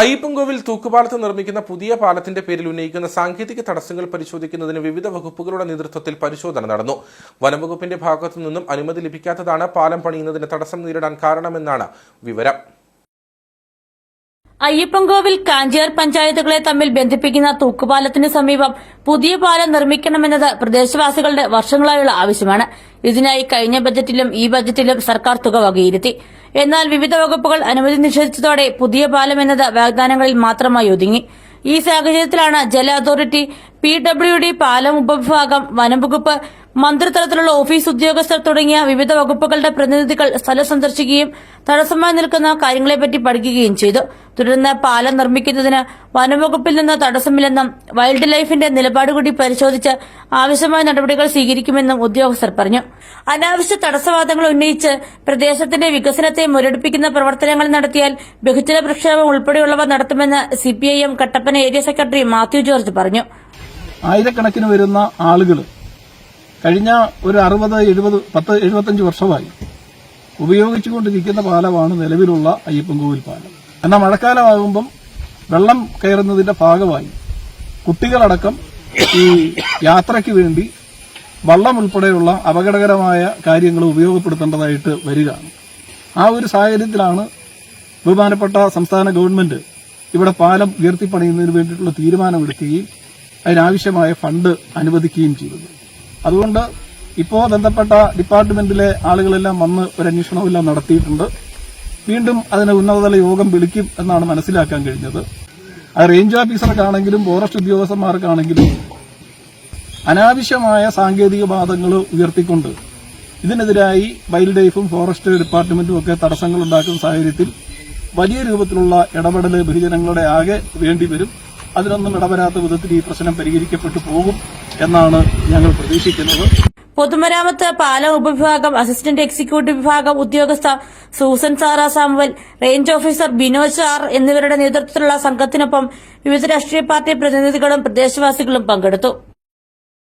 അയ്യപ്പൻകോവിൽ തൂക്കുപാലത്ത് നിർമ്മിക്കുന്ന പുതിയ പാലത്തിന്റെ പേരിൽ ഉന്നയിക്കുന്ന സാങ്കേതിക തടസ്സങ്ങൾ പരിശോധിക്കുന്നതിന് വിവിധ വകുപ്പുകളുടെ നേതൃത്വത്തിൽ പരിശോധന നടന്നു. വനംവകുപ്പിന്റെ ഭാഗത്തു നിന്നും അനുമതി ലഭിക്കാത്തതാണ് പാലം പണിയുന്നതിന് തടസ്സം നേരിടാൻ കാരണമെന്നാണ് വിവരം. അയ്യപ്പൻകോവിൽ കാഞ്ചിയാർ പഞ്ചായത്തുകളെ തമ്മിൽ ബന്ധിപ്പിക്കുന്ന തൂക്കുപാലത്തിന് സമീപം പുതിയ പാലം നിർമ്മിക്കണമെന്നത് പ്രദേശവാസികളുടെ വർഷങ്ങളായുള്ള ആവശ്യമാണ്. ഇതിനായി കഴിഞ്ഞ ബജറ്റിലും ഈ ബജറ്റിലും സർക്കാർ തുക വകയിരുത്തി. എന്നാൽ വിവിധ വകുപ്പുകൾ അനുമതി നിഷേധിച്ചതോടെ പുതിയ പാലം എന്നത് വാഗ്ദാനങ്ങളിൽ മാത്രമായി ഒതുങ്ങി. ഈ സാഹചര്യത്തിലാണ് ജല അതോറിറ്റി പി ഡബ്ല്യു ഡി പാലം ഉപവിഭാഗം വനംവകുപ്പ് മന്ത്രിതലത്തിലുള്ള ഓഫീസ് ഉദ്യോഗസ്ഥർ തുടങ്ങിയ വിവിധ വകുപ്പുകളുടെ പ്രതിനിധികൾ സ്ഥലം സന്ദർശിക്കുകയും തടസ്സമായി നിൽക്കുന്ന കാര്യങ്ങളെപ്പറ്റി പഠിക്കുകയും ചെയ്തു. തുടർന്ന് പാലം നിർമ്മിക്കുന്നതിന് വനംവകുപ്പിൽ നിന്ന് തടസ്സമില്ലെന്നും വൈൽഡ് ലൈഫിന്റെ നിലപാട് കൂടി പരിശോധിച്ച് ആവശ്യമായ നടപടികൾ സ്വീകരിക്കുമെന്നും ഉദ്യോഗസ്ഥർ പറഞ്ഞു. അനാവശ്യ തടസ്സവാദങ്ങൾ ഉന്നയിച്ച് പ്രദേശത്തിന്റെ വികസനത്തെ മുരടിപ്പിക്കുന്ന പ്രവർത്തനങ്ങൾ നടത്തിയാൽ ബഹുജന പ്രക്ഷോഭം ഉൾപ്പെടെയുള്ളവ നടത്തുമെന്ന് CPIM Kattappana area secretary Mathew George പറഞ്ഞു. ആയിരക്കണക്കിന് വരുന്ന ആളുകൾ കഴിഞ്ഞ ഒരു അറുപത് എഴുപത് പത്ത് എഴുപത്തഞ്ച് വർഷമായി ഉപയോഗിച്ചുകൊണ്ടിരിക്കുന്ന പാലമാണ് നിലവിലുള്ള അയ്യപ്പൻകോവിൽ പാലം. എന്നാൽ മഴക്കാലമാകുമ്പം വെള്ളം കയറുന്നതിന്റെ ഭാഗമായി കുട്ടികളടക്കം ഈ യാത്രയ്ക്ക് വേണ്ടി വള്ളം ഉൾപ്പെടെയുള്ള അപകടകരമായ കാര്യങ്ങൾ ഉപയോഗപ്പെടുത്തേണ്ടതായിട്ട് വരികയാണ്. ആ ഒരു സാഹചര്യത്തിലാണ് ബഹുമാനപ്പെട്ട സംസ്ഥാന ഗവൺമെന്റ് ഇവിടെ പാലം ഉയർത്തിപ്പണിയുന്നതിന് വേണ്ടിയിട്ടുള്ള തീരുമാനമെടുക്കുകയും അതിനാവശ്യമായ ഫണ്ട് അനുവദിക്കുകയും ചെയ്തത്. അതുകൊണ്ട് ഇപ്പോൾ ബന്ധപ്പെട്ട ഡിപ്പാർട്ട്മെന്റിലെ ആളുകളെല്ലാം വന്ന് ഒരു അന്വേഷണമെല്ലാം നടത്തിയിട്ടുണ്ട്. വീണ്ടും അതിന് ഉന്നതതല യോഗം വിളിക്കും എന്നാണ് മനസ്സിലാക്കാൻ കഴിഞ്ഞത്. അത് റേഞ്ച് ഓഫീസർക്കാണെങ്കിലും ഫോറസ്റ്റ് ഉദ്യോഗസ്ഥന്മാർക്കാണെങ്കിലും അനാവശ്യമായ സാങ്കേതിക വാദങ്ങൾ ഉയർത്തിക്കൊണ്ട് ഇതിനെതിരായി വൈൽഡ് ലൈഫും ഫോറസ്റ്റ് ഡിപ്പാർട്ട്മെന്റും ഒക്കെ തടസ്സങ്ങൾ ഉണ്ടാക്കുന്ന സാഹചര്യത്തിൽ വലിയ രൂപത്തിലുള്ള ഇടപെടൽ ബഹുജനങ്ങളുടെ ആകെ വേണ്ടിവരും അതിനൊന്നും ഇടവരാത്ത വിധത്തിൽ ഈ പ്രശ്നം പരിഹരിക്കപ്പെട്ടു പോകും. എന്നാണ് ഞങ്ങൾ പ്രതീക്ഷിക്കുന്നത്. പൊതുമരാമത്ത് പാലം ഉപവിഭാഗം അസിസ്റ്റന്റ് എക്സിക്യൂട്ടീവ് വിഭാഗം ഉദ്യോഗസ്ഥ Susan Sara Samuel range officer Binoj R എന്നിവരുടെ നേതൃത്വത്തിലുള്ള സംഘത്തിനൊപ്പം വിവിധ രാഷ്ട്രീയ പാർട്ടി പ്രതിനിധികളും പ്രദേശവാസികളും പങ്കെടുത്തു.